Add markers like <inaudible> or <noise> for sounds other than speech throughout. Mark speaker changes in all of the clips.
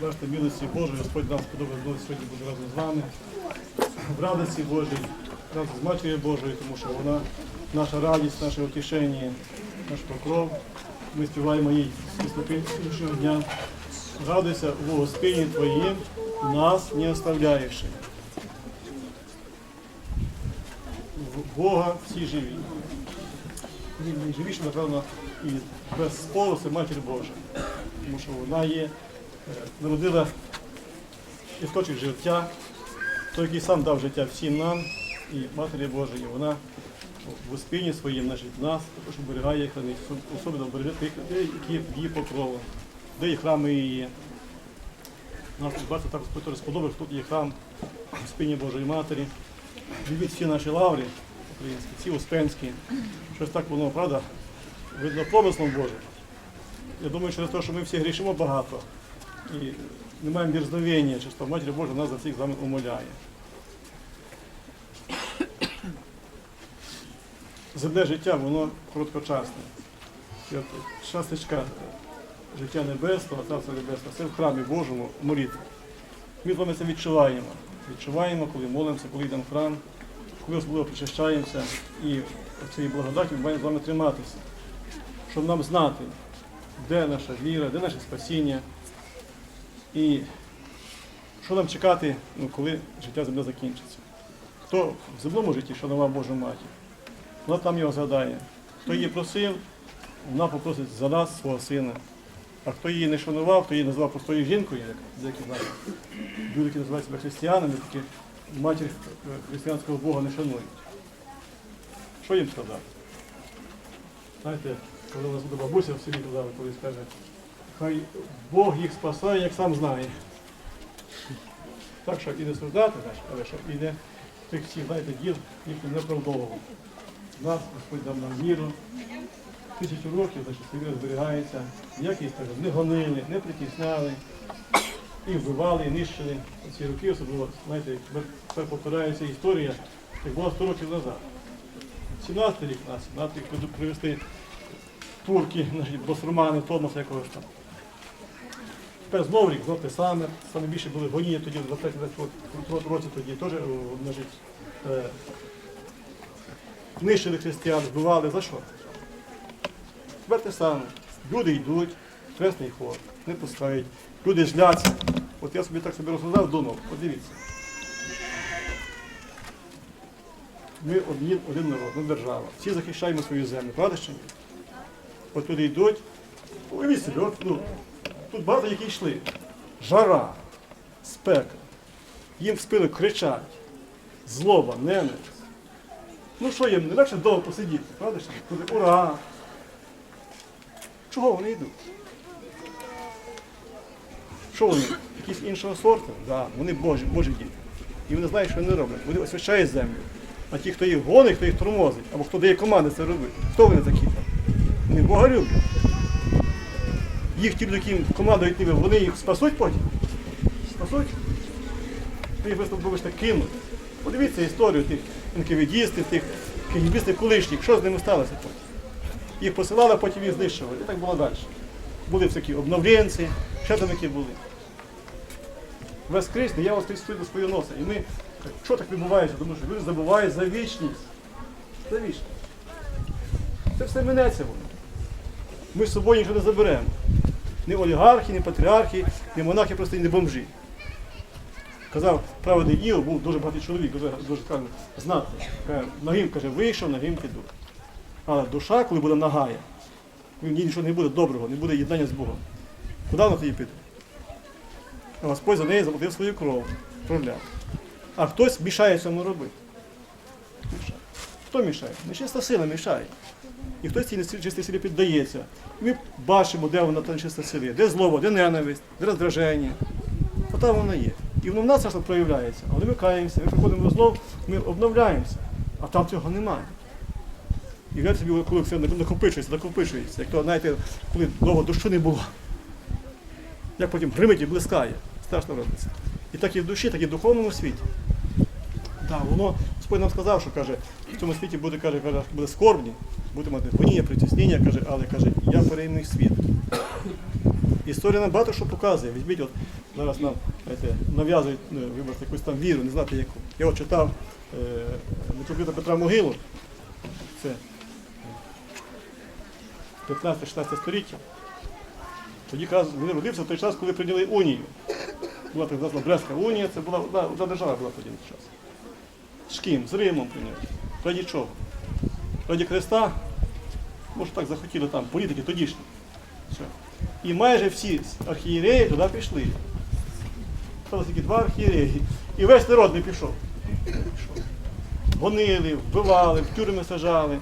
Speaker 1: Бачите, милості Божої, Господь нам сподобав знову сьогодні буде разом з вами. В радості Божій, разом з Матір'ю Божою, тому що вона наша радість, наше утішення, наш покров. Ми співаємо їй піснопи дня. Радуйся в Господині Твоїм, нас не оставляєш. В Бога всі живі. Найживіше, напевно, і без це Матір Божа. Тому що вона є, народила істочник життя, той, який сам дав життя всім нам, і Матері Божої, вона в спині своїм значить, нас також оберігає і хранить, особливо береже тих, людей, які в її покрову, де є храми її. Нас бачите, так Господь сподобав, що тут є храм в спині Божої Матері. Живіть всі наші лаври українські, ці успенські. Щось так воно, правда, видно промислом Божим. Я думаю, через те, що ми всі грішимо багато і не маємо дерзновення, що Матір Божа нас за всіх з вами умоляє. Земне життя, воно короткочасне. І життя небесного, Царства Небесного, це в храмі Божому молитва. Ми з вами це відчуваємо. Відчуваємо, коли молимося, коли йдемо в храм, коли особливо причащаємося і в цій благодаті ми маємо з вами триматися, щоб нам знати, де наша віра, де наше спасіння і що нам чекати, ну, коли життя земля закінчиться. Хто в земному житті шанував Божу матір, вона там його згадає. Хто її просив, вона попросить за нас свого сина. А хто її не шанував, хто її назвав простою жінкою, як деякі знають, люди, які називають себе християнами, такі матір е, християнського Бога не шанують. Що їм сказати? Знаєте, коли у нас буде бабуся в селі туди, колись каже, хай Бог їх спасає, як сам знає. Так що і не страждати, але щоб і не тих всіх, знаєте, діл їх не продовжував. Нас Господь дав нам віру. Тисячу років значить, ця зберігається. Скажімо, не гонили, не притісняли, і вбивали, і нищили. Ці роки особливо, знаєте, тепер- повторяється історія, як було 100 років назад. 17 рік нас, 17 рік привезти турки, басурмани, Томаса якогось там. Тепер знову рік, знов те саме. Саме більше були гоніння тоді, в 23 році тоді теж о, значить, е, нищили християн, вбивали. За що? Тепер те саме. Люди йдуть, хресний хор, не пускають. Люди жляться. От я собі так собі розглядав, думав, подивіться. Ми одні, один народ, одна держава. Всі захищаємо свою землю, правда чи ні? От туди йдуть. Уявіть собі, от, ну, тут багато які йшли. Жара, спека. Їм в спину кричать. Злоба, ненависть. Ну що їм, не легше довго посидіти, правда? Туди ура! Чого вони йдуть? Що вони? Якісь іншого сорту? Да, вони Божі, Божі діти. І вони знають, що вони роблять. Вони освячають землю. А ті, хто їх гонить, хто їх тормозить, або хто дає команди це робити, хто вони такі? Вони Бога люблять. Їх ті, люди, які командують ними, вони їх спасуть потім? Спасуть? Ти їх виступ вибачте, кинуть. Подивіться історію тих НКВДістів, тих кгбістів колишніх, що з ними сталося потім. Їх посилали, потім їх знищували. І так було далі. Були всякі обновленці, ще там які були. Воскресне, я воскрес до свого носа. І ми, що так відбувається? Тому що люди забувають за вічність. За вічність. Це все минеться воно. Ми з собою нічого не заберемо. Ні олігархи, ні патріархи, ні монахи, просто і не бомжі. Казав праведний Іов, був дуже багатий чоловік, дуже, дуже каже, знатний. Каже, нагим, каже, вийшов, нагим піду. Але душа, коли буде нагая, в ній нічого не буде доброго, не буде єднання з Богом. Куди вона тоді піде? Господь за неї заплатив свою кров, проляв. А хтось мішає цьому робити. Мішає. Хто мішає? Нечиста сила мішає. І хтось цій нечистій силі піддається. І ми бачимо, де вона та нечиста сила, де злоба, де ненависть, де роздраження. А там вона є. І воно в нас часто проявляється. Але ми каємося, ми приходимо знов, ми обновляємося. А там цього немає. І гляньте собі, коли все накопичується, накопичується. Як то, знаєте, коли довго дощу не було. Як потім гримить і блискає. Страшно робиться. І так і в душі, так і в духовному світі. Так, воно, Господь нам сказав, що каже, в цьому світі буде, каже, буде скорбні, буде мати гоніння, притіснення, каже, але каже, я перейму світ. Історія нам багато що показує. Візьміть, от, зараз нам знаєте, нав'язують ну, вибачте, якусь там віру, не знати яку. Я от читав е, Петра Могилу, це 15-16 століття. Тоді він родився в той час, коли прийняли унію. Була так звана Брестська унія, це була одна держава була тоді на час. З ким? З Римом прийняли. Раді чого? Раді Христа, може так захотіли там, політики тодішні. Все. І майже всі архієреї туди пішли. Стало тільки два архієреї. І весь народ не пішов. Пішов. Гонили, вбивали, в тюрми сажали.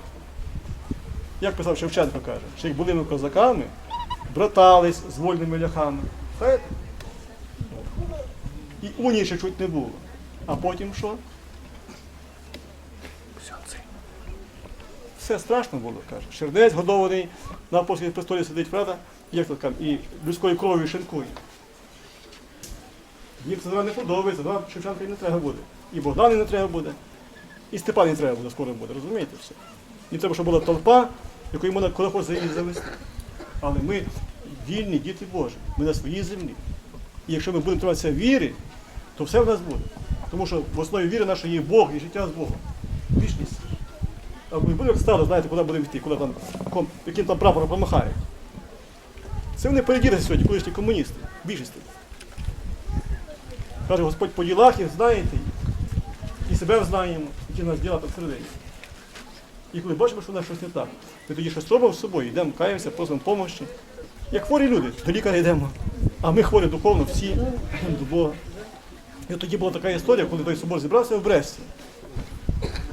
Speaker 1: Як писав Шевченко каже, що як були ми козаками, братались з вольними ляхами. І унії ще чуть не було. А потім що? Все страшно було, каже. Шердець годований на апостольській престолі сидить, правда? Як то там, і людською кров'ю шинкує. Їм це не подобається, да? Шевченка не треба буде. І Богдану не треба буде, і Степан не треба буде, скоро буде, розумієте все? Їм треба, щоб була толпа, якої можна коли хоче її завести. Але ми вільні діти Божі, ми на своїй землі. І якщо ми будемо триматися віри, то все в нас буде. Тому що в основі віри нашої є Бог і життя з Богом. Вічність. Будемо як знаєте, куди будемо йти, куди там, яким там прапором помахає. Це вони переділися сьогодні, колишні комуністи, більшості. Каже, Господь по ділах їх знаєте, і себе знаємо, які нас діла там всередині. І коли бачимо, що в нас щось не так, ми тоді щось робимо з собою, йдемо, каємося, просимо допомоги. Як хворі люди, до лікаря йдемо. А ми хворі духовно всі до Бога. І от тоді була така історія, коли той собор зібрався в Бресті.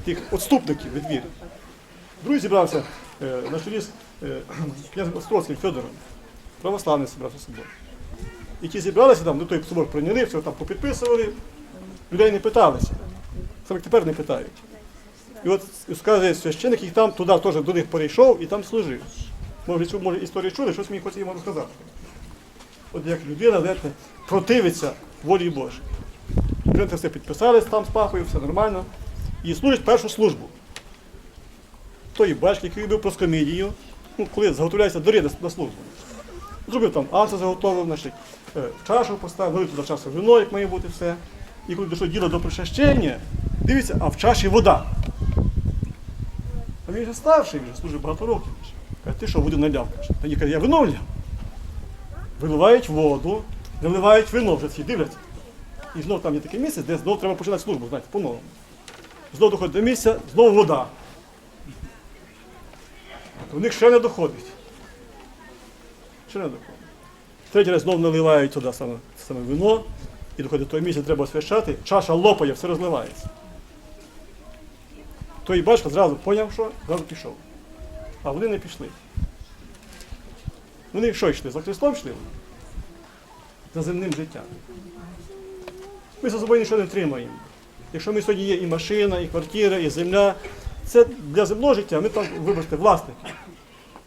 Speaker 1: Тих відступників від віри. Другий зібрався е, на чолі з е, <clears throat> князем Острозьким Федором. Православний зібрався собор. І ті зібралися там, до той собор прийняли, все там попідписували, людей не питалися. Саме тепер не питають. І от сказує священик, який там туди теж до них перейшов і там служив. Може, може, історію чули, щось мені хоче йому розказати. От як людина знаєте, противиться волі Божій. Все підписались там з папою, все нормально. І служить першу службу. Той батько, який робив проскомідію, ну, коли заготовляється до ряду на службу. Зробив там акцію заготовив, значить, е, чашу поставив, налив туди часу вино, як має бути все. І коли дійшло діло до причащення, дивіться, а в чаші вода. А він вже старший, він вже служив багато років. Каже, ти що, воду наляв? Та ні, каже, я вино вляв. Виливають воду, наливають вино, вже всі дивляться. І знов там є таке місце, де знов треба починати службу, знаєте, по-новому. Знов доходить до місця, знову вода. У них ще не доходить. Ще не доходить. Третій раз знов наливають туди саме, саме вино, і доходить до того місця, треба освящати, чаша лопає, все розливається. Той батько зразу поняв, що зразу пішов. А вони не пішли. Вони що йшли? За Христом йшли? За земним життям. Ми за собою нічого не тримаємо. Якщо ми сьогодні є і машина, і квартира, і земля, це для земного життя ми там, вибачте, власники.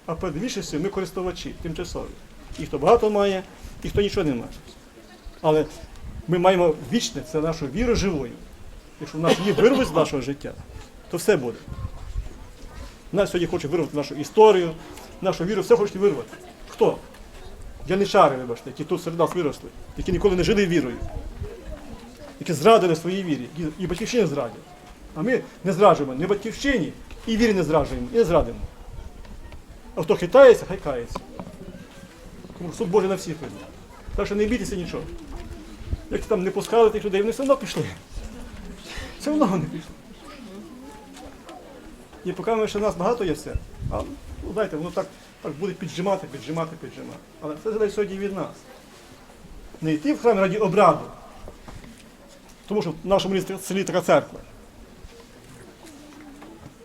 Speaker 1: А перед більшістю ми користувачі, тимчасові. І хто багато має, і хто нічого не має. Але ми маємо вічне, це нашу віру живою. Якщо в нас її вирвуть з нашого життя, то все буде. Нас сьогодні хоче вирвати нашу історію, нашу віру, все хочуть вирвати. Хто? Яничари, вибачте, які тут серед нас виросли, які ніколи не жили вірою, які зрадили своїй вірі, і батьківщині зрадять. А ми не зраджуємо ні батьківщині, і вірі не зраджуємо, і не зрадимо. А хто хитається, хай кається. Тому суд Божий на всіх видно. Так що не бійтеся нічого. Як там не пускали тих людей, вони все одно пішли. Все одно вони пішли. І поки ми нас багато є все, а ну, знаєте, воно так, так буде піджимати, піджимати, піджимати. Але це залежить сьогодні від нас. Не йти в храм раді обраду. Тому що в нашому селі така церква.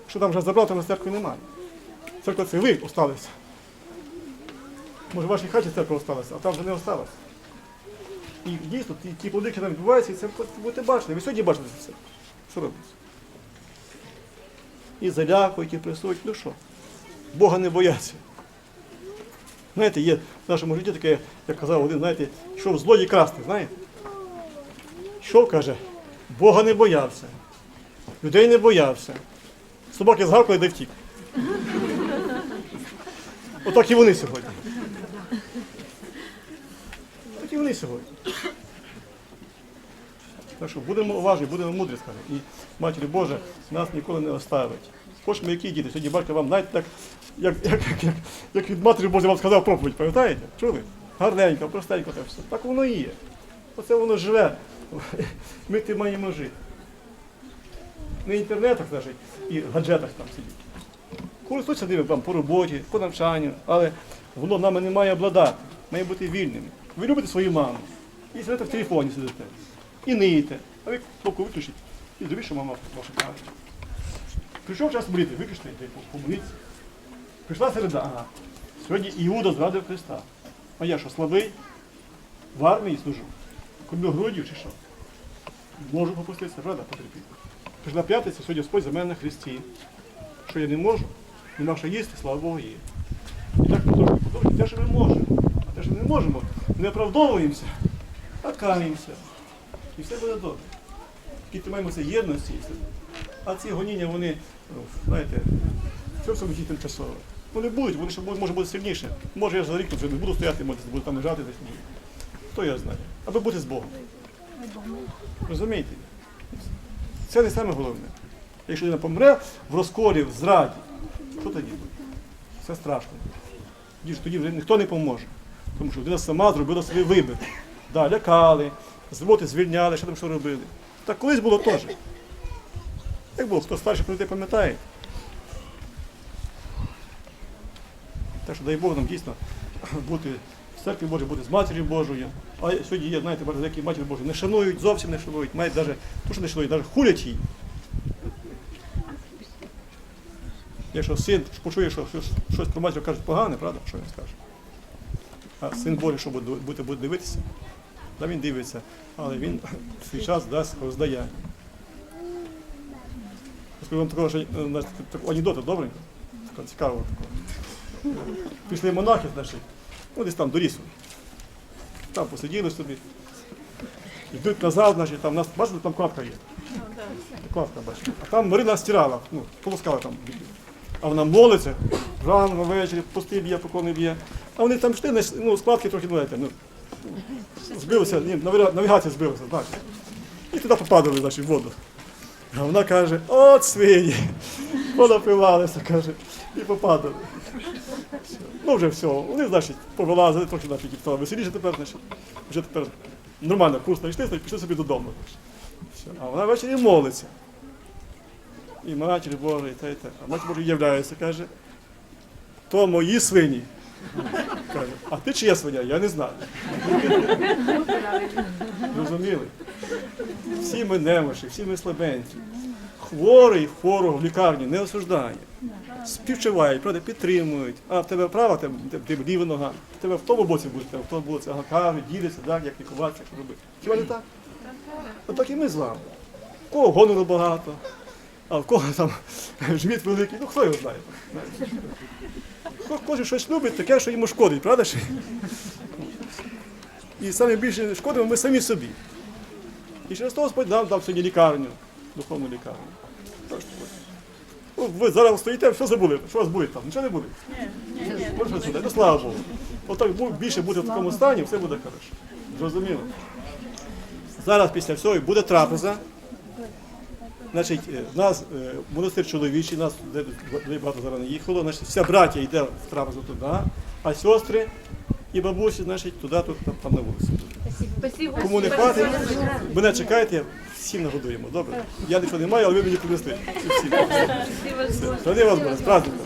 Speaker 1: Що там вже забрати, у нас церкви немає. Церква це ви осталися. Може, в вашій хаті церква осталася, а там вже не осталася. І дійсно, ті, ті плоди, які там відбуваються, і це будете бачити. Ви сьогодні бачите це все. Що робиться? І залякують, і пресують. Ну що? Бога не бояться. Знаєте, є в нашому житті таке, як казав один, знаєте, йшов злодій красти, знаєте? Йшов, каже, Бога не боявся, людей не боявся. Собаки згавкали, де втік. Отак і вони сьогодні. Так і вони сьогодні. Так що будемо уважні, будемо мудрі, скаже. І Матір Божа нас ніколи не оставить. Хоч ми які діти, сьогодні батько вам навіть так, як, як, як, як від Матері Божої вам сказав проповідь, пам'ятаєте? Чули? Гарненько, простенько так все. Так воно і є. Оце воно живе. Ми тим маємо жити. В інтернетах навіть і гаджетах там сидіти. Користуються ними там по роботі, по навчанню, але воно нами не має обладати, має бути вільними. Ви любите свою маму і сидите в телефоні сидите. І ниєте, а ви кнопку виключіть і зробіть, що мама ваша каже. Прийшов час молити, виключте помоліться. Прийшла середа, ага. Сьогодні Іуда зрадив Христа. А я що, слабий? В армії служу? Кобіл грудів чи що? Можу попуститися, правда, потерпіти. Прийшла п'ятниця, сьогодні Господь за мене на Христі. Що я не можу, нема що їсти, слава Богу, є. І так ми трошки подовжуємо. Те, що ми можемо, а те, що не можемо, не оправдовуємося, а каємося. І все буде добре. Тільки тримаємося єдності. А ці гоніння, вони, ну, знаєте, все в цьому житті тимчасове. Вони будуть, вони ще може бути сильніше. Може я за рік вже не буду стояти, може буду там лежати десь. Хто я знає? Аби бути з Богом. Розумієте? Це не саме головне. Якщо людина помре в розколі, в зраді, що тоді буде? Це страшно. Тоді тоді вже ніхто не поможе. Тому що людина сама зробила собі вибір. Да, лякали, з звільняли, що там що робили. Так колись було теж. Як було, хто старший про те пам'ятає. Так що дай Бог нам дійсно бути в церкві Божій, бути з Матір'ю Божою. А сьогодні є, знаєте, деякі Матір Божої не шанують, зовсім не шанують, мають навіть, то, що не шанують, навіть хулять її. Якщо син почує, що щось, про матір кажуть погане, правда, що він скаже? А син Божий, що буде, буде, дивитися? Та він дивиться, але він в <laughs> свій час дасть роздаяння. Скажу вам такого, е, анекдота добренько, цікавого такого. Пішли монахи, значить, ну десь там до лісу. Там посиділи собі. Йдуть назад, значить, там нас, бачите, там кладка є. Кладка, бачите. А там Марина стирала, ну, полоскала там. А вона молиться, рано, ввечері, пости б'є, поклони б'є. А вони там йшли, ну, складки трохи, знаєте, ну, збилися, ні, навігація збилася, знаєте. І туди попадали, значить, в воду. А вона каже, от свині, понапивалися, каже, і попадали. Ну вже все, вони, значить, повилазили, трохи значить, стало веселіше тепер, значить, вже тепер нормально курс знайшли, значить, пішли собі додому. Все. А вона ввечері молиться. І матір Божа, і те, і те. А матір Божа являється, каже, то мої свині. Каже, а ти чия свиня? Я не знаю. Розуміли? Всі ми немощі, всі ми слабенці. Хворий хворого в лікарні не осуждає. Співчувають, правда, підтримують. А в тебе права, тебе, в тебе ліва нога. В тебе в тому боці буде, в тому боці. Ага, кажуть, діляться, так, як лікуватися, як робити. Хіба не так? Отак і ми з вами. В кого гонору багато, а в кого там живіт великий, ну хто його знає. Ко- Кожен щось любить, таке, що йому шкодить, правда? І саме більше шкодимо ми самі собі. І через то Господь нам дав сьогодні лікарню, духовну лікарню. Що, ну, ви зараз стоїте, все забули. Що у вас буде там? Нічого не буде? Ні, ні, ні. Ну, слава Богу. Отак більше буде в такому стані, все буде хорошо. Зрозуміло. Зараз після всього буде трапеза. Значить, е, в нас е, монастир чоловічий, нас багато зараз не їхало. Значить, вся браття йде в трапезу туди, а сестри і бабусі, значить, туди, тут, там, там на вулиці. Кому не хватить, мене чекайте, всім нагодуємо. Добре? Я нічого не маю, але ви мені принесли. Всі. Все. Ради вас Боже, з праздником.